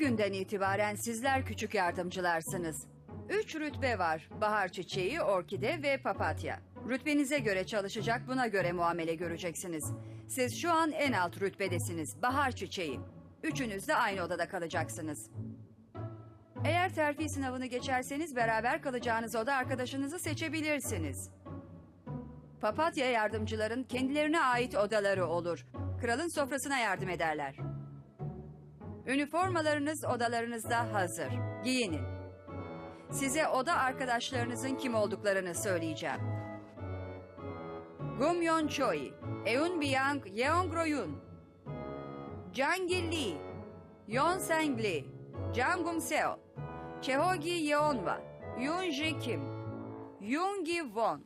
Bugünden itibaren sizler küçük yardımcılarsınız. Üç rütbe var. Bahar çiçeği, orkide ve papatya. Rütbenize göre çalışacak, buna göre muamele göreceksiniz. Siz şu an en alt rütbedesiniz. Bahar çiçeği. Üçünüz de aynı odada kalacaksınız. Eğer terfi sınavını geçerseniz beraber kalacağınız oda arkadaşınızı seçebilirsiniz. Papatya yardımcıların kendilerine ait odaları olur. Kralın sofrasına yardım ederler. Üniformalarınız odalarınızda hazır. Giyinin. Size oda arkadaşlarınızın kim olduklarını söyleyeceğim. Gumyon Choi, Eun Byung Yeong Royun, Jang Lee, Yon Sang Lee, Jang Gum Seo, Chehogi Yeonwa, Yoon Ji Kim, Yoon Gi Won.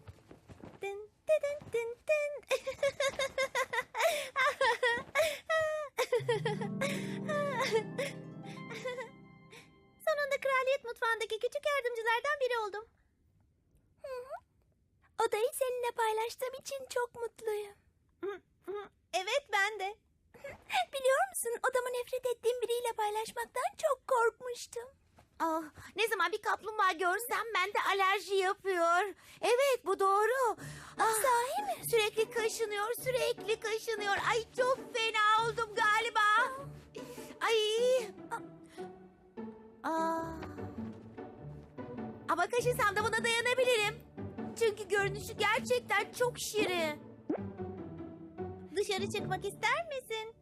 Tın tın tın tın. Sonunda kraliyet mutfağındaki küçük yardımcılardan biri oldum. Odayı seninle paylaştığım için çok mutluyum. Evet ben de. Biliyor musun odamı nefret ettiğim biriyle paylaşmaktan çok korkmuştum. Ah, ne zaman bir kaplumbağa görsem bende alerji yapıyor. Evet bu doğru. Ah, Sahi mi? Sürekli kaşınıyor, sürekli kaşınıyor. Ay çok fena oldum galiba. Ay. Aa. Ama kaşınsam da buna dayanabilirim. Çünkü görünüşü gerçekten çok şirin. Dışarı çıkmak ister misin?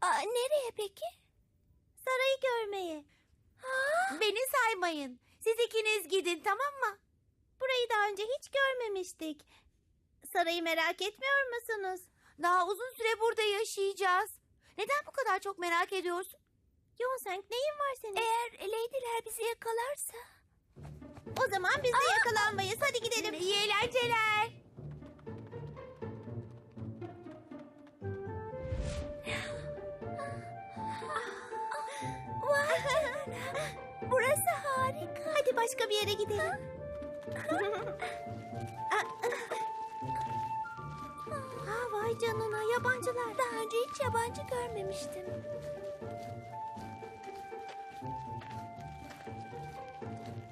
Aa, nereye peki? Sarayı görmeye. Beni saymayın. Siz ikiniz gidin tamam mı? Burayı daha önce hiç görmemiştik. Sarayı merak etmiyor musunuz? Daha uzun süre burada yaşayacağız. Neden bu kadar çok merak ediyorsun? Yonseng neyin var senin? Eğer Lady'ler bizi yakalarsa... O zaman biz de yakalanmayız. Hadi gidelim. İyi eğlenceler. Vay canına. Burası harika. Hadi başka bir yere gidelim. vay canına yabancılar. Daha önce hiç yabancı görmemiştim.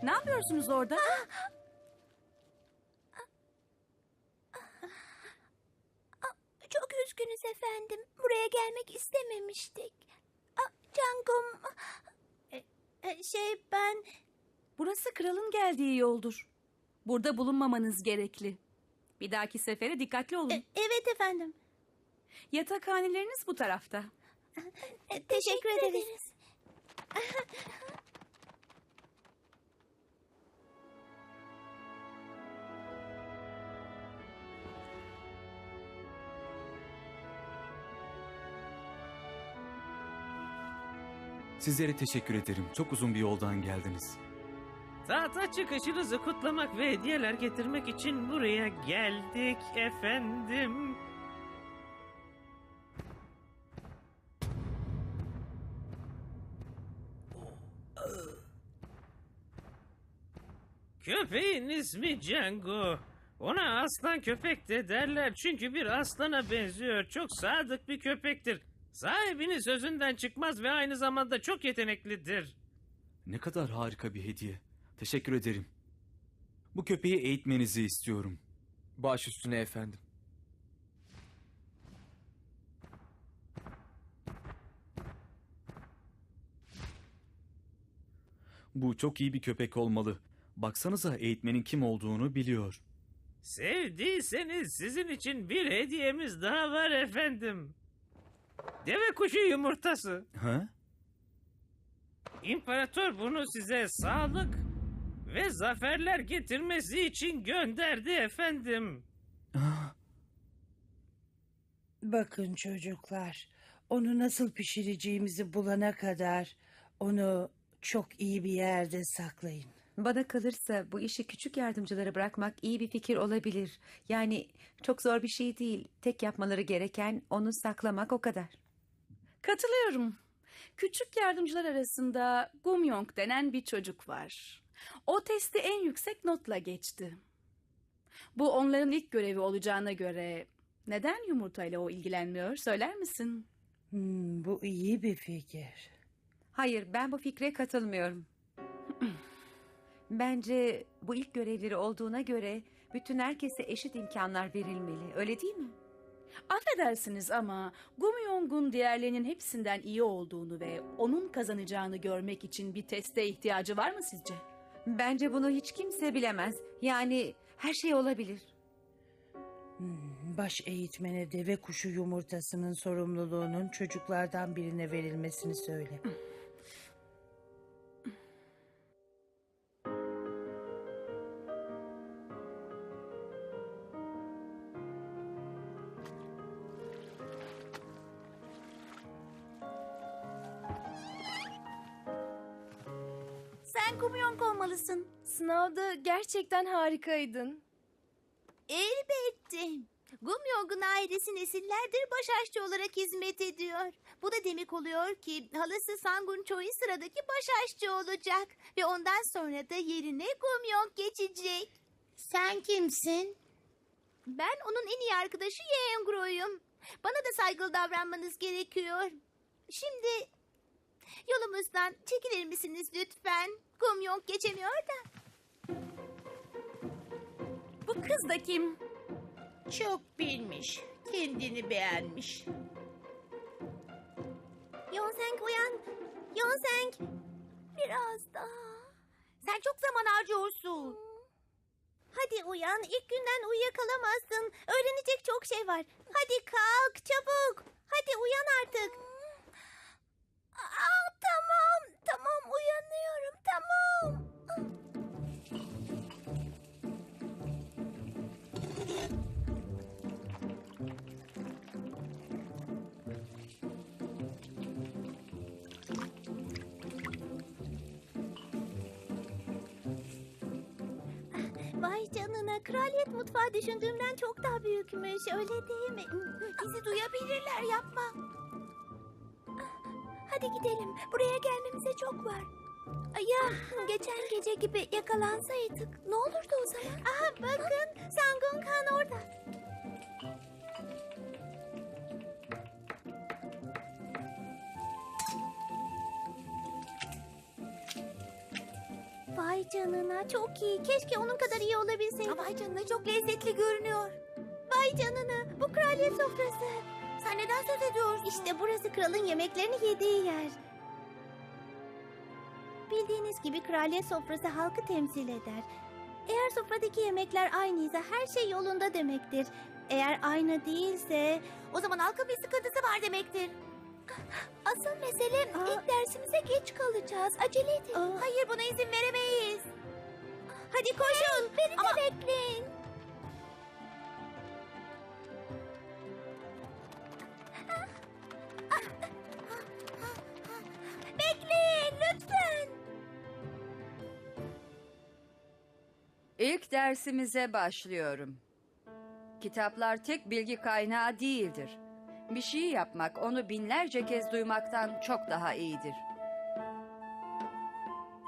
Ne yapıyorsunuz orada? Çok üzgünüz efendim. Buraya gelmek istememiştik. Aa, Cangum... Şey ben... Burası kralın geldiği yoldur. Burada bulunmamanız gerekli. Bir dahaki sefere dikkatli olun. E, evet efendim. Yatakhaneleriniz bu tarafta. E, Teşekkür, ederiz. Sizlere teşekkür ederim. Çok uzun bir yoldan geldiniz. Tahta çıkışınızı kutlamak ve hediyeler getirmek için buraya geldik efendim. Köpeğin ismi Django. Ona aslan köpek de derler çünkü bir aslana benziyor. Çok sadık bir köpektir. Sahibinin sözünden çıkmaz ve aynı zamanda çok yeteneklidir. Ne kadar harika bir hediye. Teşekkür ederim. Bu köpeği eğitmenizi istiyorum. Baş üstüne efendim. Bu çok iyi bir köpek olmalı. Baksanıza eğitmenin kim olduğunu biliyor. Sevdiyseniz sizin için bir hediyemiz daha var efendim. Deve kuşu yumurtası. Ha? İmparator bunu size sağlık ve zaferler getirmesi için gönderdi efendim. Ah, Bakın çocuklar, onu nasıl pişireceğimizi bulana kadar onu çok iyi bir yerde saklayın. Bana kalırsa bu işi küçük yardımcılara bırakmak iyi bir fikir olabilir. Yani çok zor bir şey değil. Tek yapmaları gereken onu saklamak o kadar. Katılıyorum. Küçük yardımcılar arasında Gumyong denen bir çocuk var. O testi en yüksek notla geçti. Bu onların ilk görevi olacağına göre neden yumurtayla o ilgilenmiyor söyler misin? Hmm, bu iyi bir fikir. Hayır, ben bu fikre katılmıyorum. Bence bu ilk görevleri olduğuna göre bütün herkese eşit imkanlar verilmeli. Öyle değil mi? Affedersiniz ama Gumyong'un diğerlerinin hepsinden iyi olduğunu ve onun kazanacağını görmek için bir teste ihtiyacı var mı sizce? Bence bunu hiç kimse bilemez. Yani her şey olabilir. Hmm, baş eğitmene deve kuşu yumurtasının sorumluluğunun çocuklardan birine verilmesini söyle. Sınavda gerçekten harikaydın. Elbette. Gumyong'un ailesi nesillerdir baş aşçı olarak hizmet ediyor. Bu da demek oluyor ki halası Sangun Choi sıradaki baş aşçı olacak. Ve ondan sonra da yerine Gumyong geçecek. Sen kimsin? Ben onun en iyi arkadaşı Yeongro'yum. Bana da saygılı davranmanız gerekiyor. Şimdi yolumuzdan çekilir misiniz lütfen? Gumyong geçemiyor da. Bu kız da kim? Çok bilmiş, kendini beğenmiş. Yonseng uyan. Yonseng. Biraz daha. Sen çok zaman harcıyorsun. Hadi uyan. İlk günden uyuyakalamazsın. Öğrenecek çok şey var. Hadi kalk çabuk. Hadi uyan artık. Aa, tamam. Tamam uyanıyorum. Tamam. Kraliyet mutfağı düşündüğümden çok daha büyükmüş öyle değil mi? Bizi duyabilirler yapma. Hadi gidelim buraya gelmemize çok var. Ya geçen gece gibi yakalansaydık ne olurdu o zaman? Aha bakın Sangun Kan orada. Canına çok iyi. Keşke onun kadar iyi olabilseydim. Vay canına çok lezzetli görünüyor. Vay canına bu kraliyet sofrası. Sen neden söz ediyorsun? İşte burası kralın yemeklerini yediği yer. Bildiğiniz gibi kraliyet sofrası halkı temsil eder. Eğer sofradaki yemekler aynıysa her şey yolunda demektir. Eğer aynı değilse o zaman halkın bir sıkıntısı var demektir. Asıl mesele ilk dersimize geç kalacağız. Acele edin. Hayır buna izin veremeyiz. Hadi koşun. beni de bekleyin. Bekleyin lütfen. İlk dersimize başlıyorum. Kitaplar tek bilgi kaynağı değildir. Bir şey yapmak onu binlerce kez duymaktan çok daha iyidir.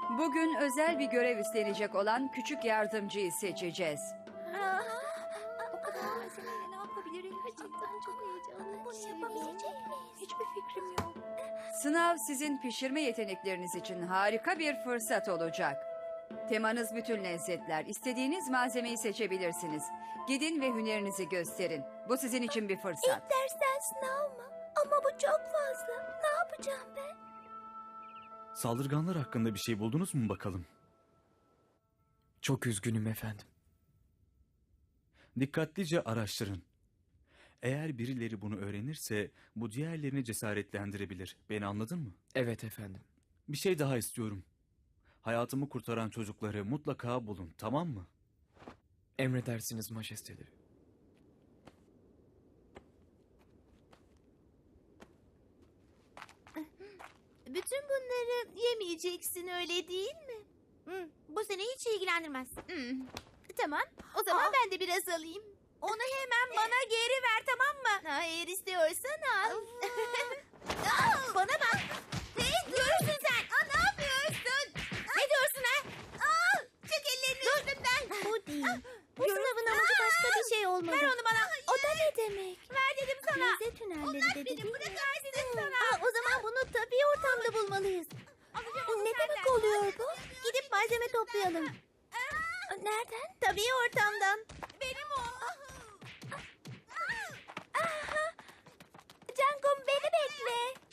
Bugün özel bir görev üstlenecek olan küçük yardımcıyı seçeceğiz. O kadar meseleyle ne yapabiliriz? Gerçekten çok heyecanlı. Bunu yapabilecek miyiz? Hiçbir fikrim yok. Sınav sizin pişirme yetenekleriniz için harika bir fırsat olacak. Temanız bütün lezzetler. İstediğiniz malzemeyi seçebilirsiniz. Gidin ve hünerinizi gösterin. Bu sizin için bir fırsat. İlk dersten sınav mı? Ama bu çok fazla. Ne yapacağım ben? Saldırganlar hakkında bir şey buldunuz mu bakalım? Çok üzgünüm efendim. Dikkatlice araştırın. Eğer birileri bunu öğrenirse bu diğerlerini cesaretlendirebilir. Beni anladın mı? Evet efendim. Bir şey daha istiyorum. Hayatımı kurtaran çocukları mutlaka bulun, tamam mı? Emredersiniz majesteleri. Bütün bunları yemeyeceksin öyle değil mi? Hı, bu seni hiç ilgilendirmez. Hı. Tamam o zaman ben de biraz alayım. Onu hemen bana geri ver tamam mı? Ha, eğer istiyorsan al. bana bak. Ne diyorsun sen? Aa, ne yapıyorsun? Ne diyorsun ha? Aa, çek ellerini üstümden. Bu değil. Bu sınavın amacı başka bir şey olmalı. Ver onu bana. O da ne demek? Ver dedim sana. Lezzet tünelleri dedi değil mi? dedim sana. Aa, o zaman bunu tabii ortamda bulmalıyız. Ne demek oluyor bu? Gidip malzeme toplayalım. Nereden? Tabii ortamdan. Benim o. Cangum beni bekle.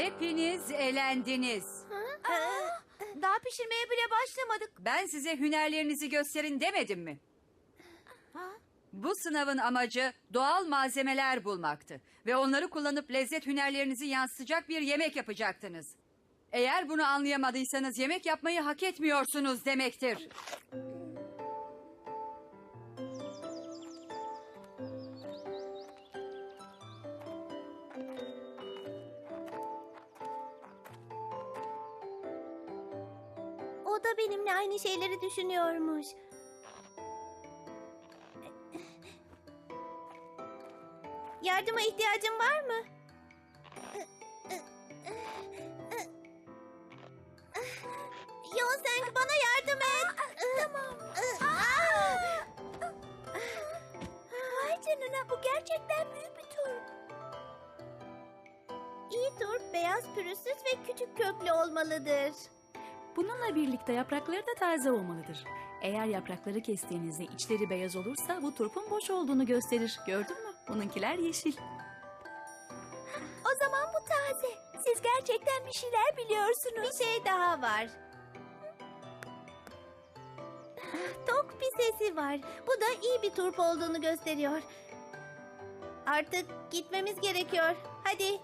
Hepiniz elendiniz. Daha pişirmeye bile başlamadık. Ben size hünerlerinizi gösterin demedim mi? Bu sınavın amacı doğal malzemeler bulmaktı ve onları kullanıp lezzet hünerlerinizi yansıtacak bir yemek yapacaktınız. Eğer bunu anlayamadıysanız yemek yapmayı hak etmiyorsunuz demektir. Da benimle aynı şeyleri düşünüyormuş. Yardıma ihtiyacın var mı? Yonseng bana yardım et. Tamam. Vay canına bu gerçekten büyük bir turp. İyi turp beyaz pürüzsüz ve küçük köklü olmalıdır. Bununla birlikte yaprakları da taze olmalıdır. Eğer yaprakları kestiğinizde içleri beyaz olursa bu turpun boş olduğunu gösterir. Gördün mü? Bununkiler yeşil. O zaman bu taze. Siz gerçekten bir şeyler biliyorsunuz. Bir şey daha var. Tok bir sesi var. Bu da iyi bir turp olduğunu gösteriyor. Artık gitmemiz gerekiyor. Hadi.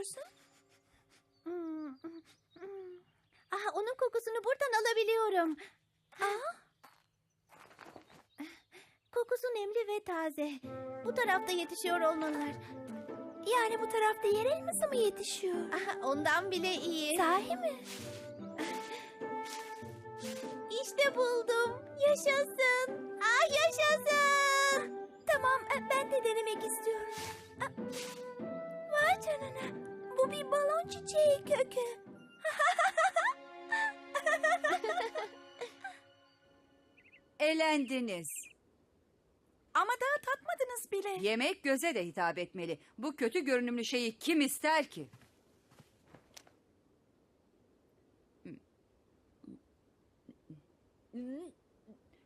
Ne yapıyorsun? Ah, onun kokusunu buradan alabiliyorum. Aa. Kokusu nemli ve taze. Bu tarafta yetişiyor olmalılar. Yani bu tarafta yer elması mı yetişiyor? ondan bile iyi. Sahi mi? İşte buldum. Yaşasın. Ah yaşasın. Tamam e, ben de denemek istiyorum. Ah, Vay canına. Bu bir balon çiçeği kökü. Elendiniz. Ama daha tatmadınız bile. Yemek göze de hitap etmeli. Bu kötü görünümlü şeyi kim ister ki?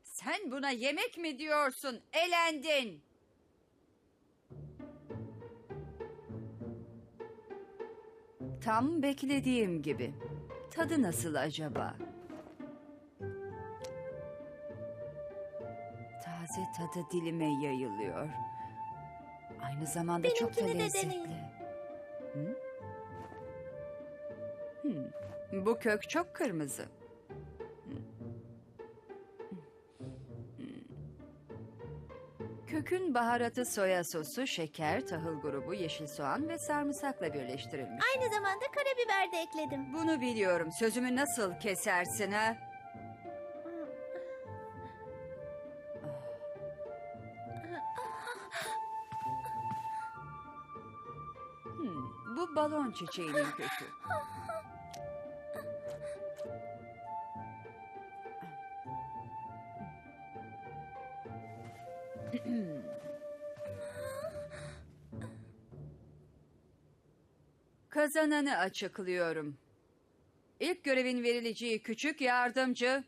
Sen buna yemek mi diyorsun? Elendin. Tam beklediğim gibi. Tadı nasıl acaba? Taze tadı dilime yayılıyor. Aynı zamanda çok da Benimkini de lezzetli. deneyin. Hı? Hmm, Bu kök çok kırmızı. Kökün baharatı soya sosu, şeker, tahıl grubu, yeşil soğan ve sarımsakla birleştirilmiş. Aynı zamanda karabiber de ekledim. Bunu biliyorum. Sözümü nasıl kesersin ha? Hmm, bu balon çiçeğinin kökü. Kazananı açıklıyorum. İlk görevin verileceği küçük yardımcı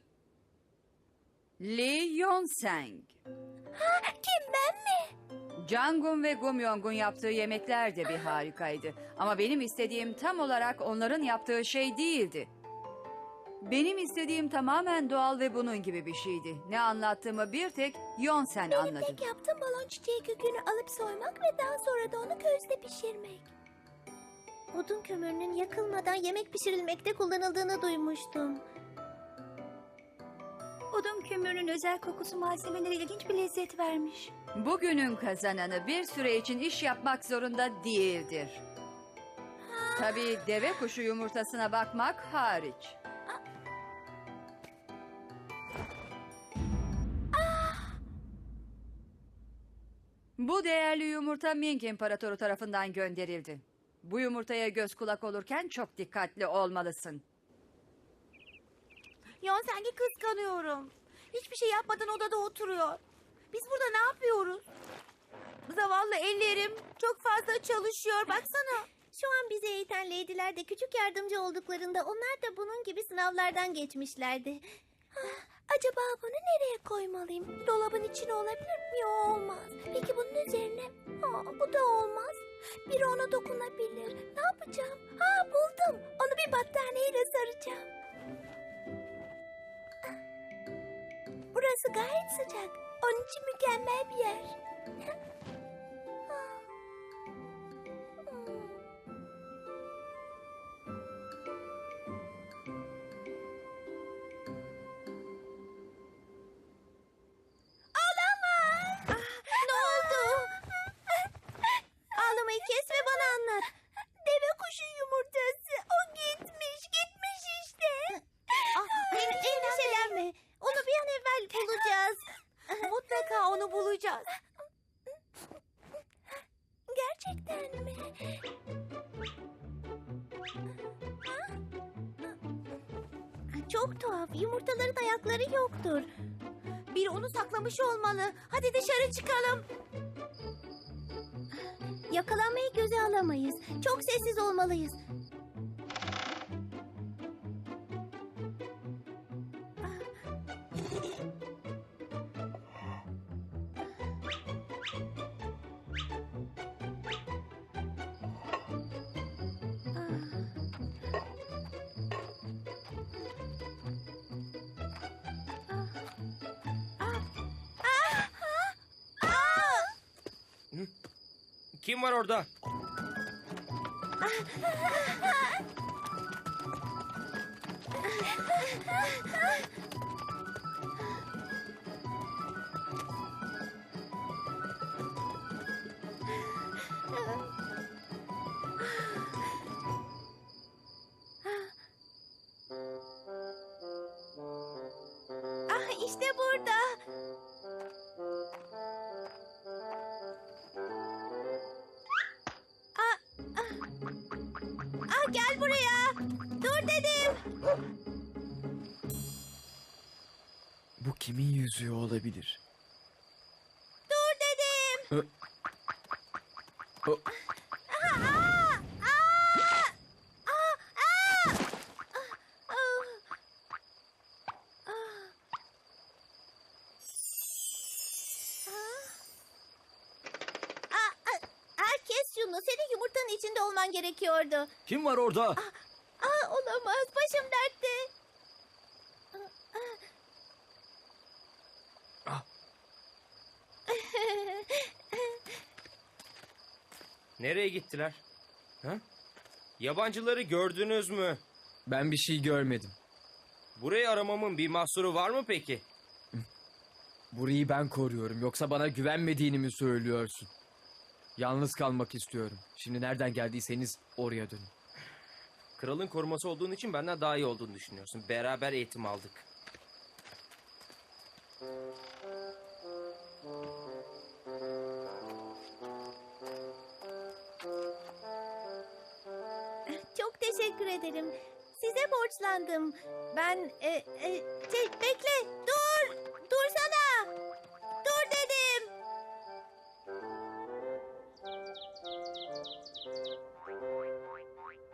Lee Yonseng. Kim ben mi? Jangun ve Gumyong'un yaptığı yemekler de bir harikaydı. Ama benim istediğim tam olarak onların yaptığı şey değildi. Benim istediğim tamamen doğal ve bunun gibi bir şeydi. Ne anlattığımı bir tek Yonsen anladı. Tek yaptığım balon çiçeği kökünü alıp soymak ve daha sonra da onu közde pişirmek. Odun kömürünün yakılmadan yemek pişirilmekte kullanıldığını duymuştum. Odun kömürünün özel kokusu malzemelere ilginç bir lezzet vermiş. Bugünün kazananı bir süre için iş yapmak zorunda değildir. Tabii deve kuşu yumurtasına bakmak hariç. Bu değerli yumurta Ming İmparatoru tarafından gönderildi. Bu yumurtaya göz kulak olurken çok dikkatli olmalısın. Yonseng'i kıskanıyorum. Hiçbir şey yapmadan odada oturuyor. Biz burada ne yapıyoruz? Zavallı ellerim çok fazla çalışıyor baksana. Şu an bizi eğiten leydiler de küçük yardımcı olduklarında onlar da bunun gibi sınavlardan geçmişlerdi. Acaba bunu nereye koymalıyım? Dolabın içine olabilir mi? Olmaz. Peki bunun üzerine? Aa, bu da olmaz. Biri ona dokunabilir. Ne yapacağım? Ha buldum. Onu bir battaniyeyle saracağım. Burası gayet sıcak. Onun için mükemmel bir yer. Onu bulacağız. Gerçekten mi? Çok tuhaf. Yumurtaların ayakları yoktur. Biri onu saklamış olmalı. Hadi dışarı çıkalım. Yakalanmayı göze alamayız. Çok sessiz olmalıyız. Kim var orada? kes şunu. Senin yumurtanın içinde olman gerekiyordu. Kim var orada? Ah, Nereye gittiler? Ha? Yabancıları gördünüz mü? Ben bir şey görmedim. Burayı aramamın bir mahsuru var mı peki? Burayı ben koruyorum. Yoksa bana güvenmediğini mi söylüyorsun? Yalnız kalmak istiyorum. Şimdi nereden geldiyseniz oraya dönün. Kralın koruması olduğun için benden daha iyi olduğunu düşünüyorsun. Beraber eğitim aldık. Teşekkür ederim. Size borçlandım. Ben e, e, şey, bekle. Dur. Dursana. Dur dedim.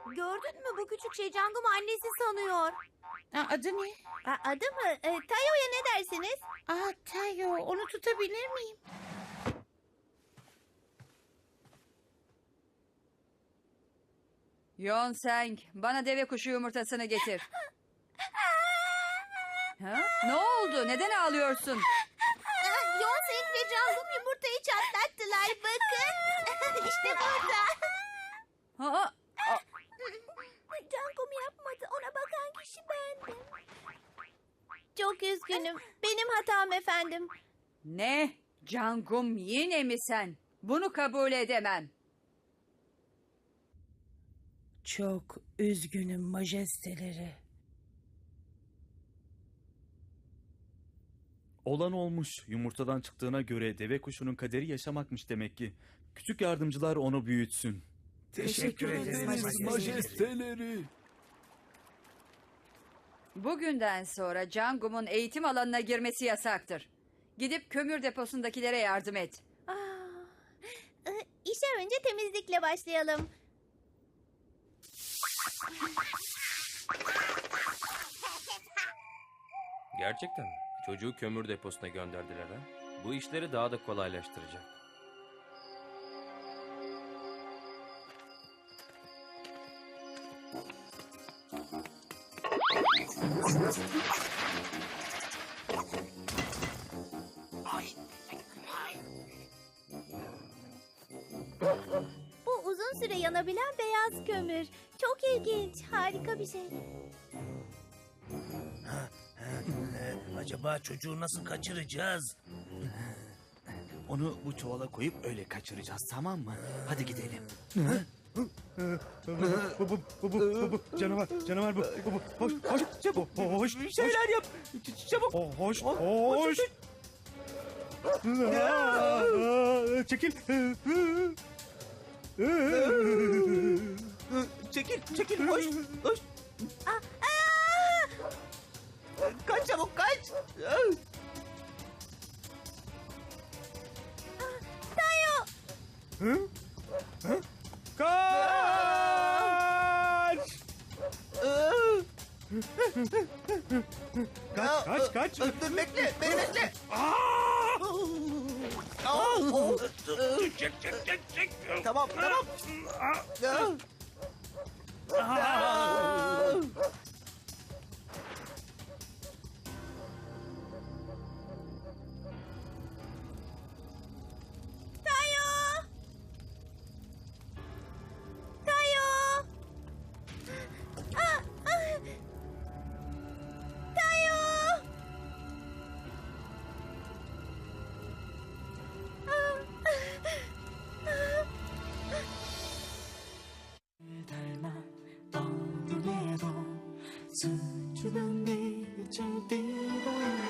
Gördün mü bu küçük şey Cangum annesi sanıyor. Aa, adı ne? Aa, adı mı? Ee, Tayo'ya ne dersiniz? Aa Tayo onu tutabilir miyim? Yonseng, bana deve kuşu yumurtasını getir. Ha? Ne oldu? Neden ağlıyorsun? Yonsek ve Cangum yumurtayı çatlattılar bakın. işte burada. Ha? Cangum yapmadı. Ona bakan kişi bendim. Çok üzgünüm. Benim hatam efendim. Ne? Cangum yine mi sen? Bunu kabul edemem. Çok üzgünüm majesteleri. Olan olmuş. Yumurtadan çıktığına göre deve kuşunun kaderi yaşamakmış demek ki. Küçük yardımcılar onu büyütsün. Teşekkür ederiz majesteleri. Majesteleri. Bugünden sonra Cangum'un eğitim alanına girmesi yasaktır. Gidip kömür deposundakilere yardım et. Aa, e, işe önce temizlikle başlayalım. Gerçekten mi? Çocuğu kömür deposuna gönderdiler ha? Bu işleri daha da kolaylaştıracak. Süre yanabilen beyaz kömür. Çok ilginç. Harika bir şey. Acaba çocuğu nasıl kaçıracağız? Onu bu çuvala koyup öyle kaçıracağız tamam mı? Hadi gidelim. Bu, bu, bu, bu, bu, bu, canavar, canavar bu. Bu, bu, hoş, hoş, çabuk, hoş, bir şeyler yap. Çabuk. Hoş, hoş. Aa, Çekil. Çekil, çekil, hoş, hoş. Kaç çabuk, kaç. Hı? Hı? Kaç! Kaç, kaç, kaç. Dur, bekle, beni bekle. Çek çek çek çek. Tamam, tamam. Tayo! 此去的你已经抵达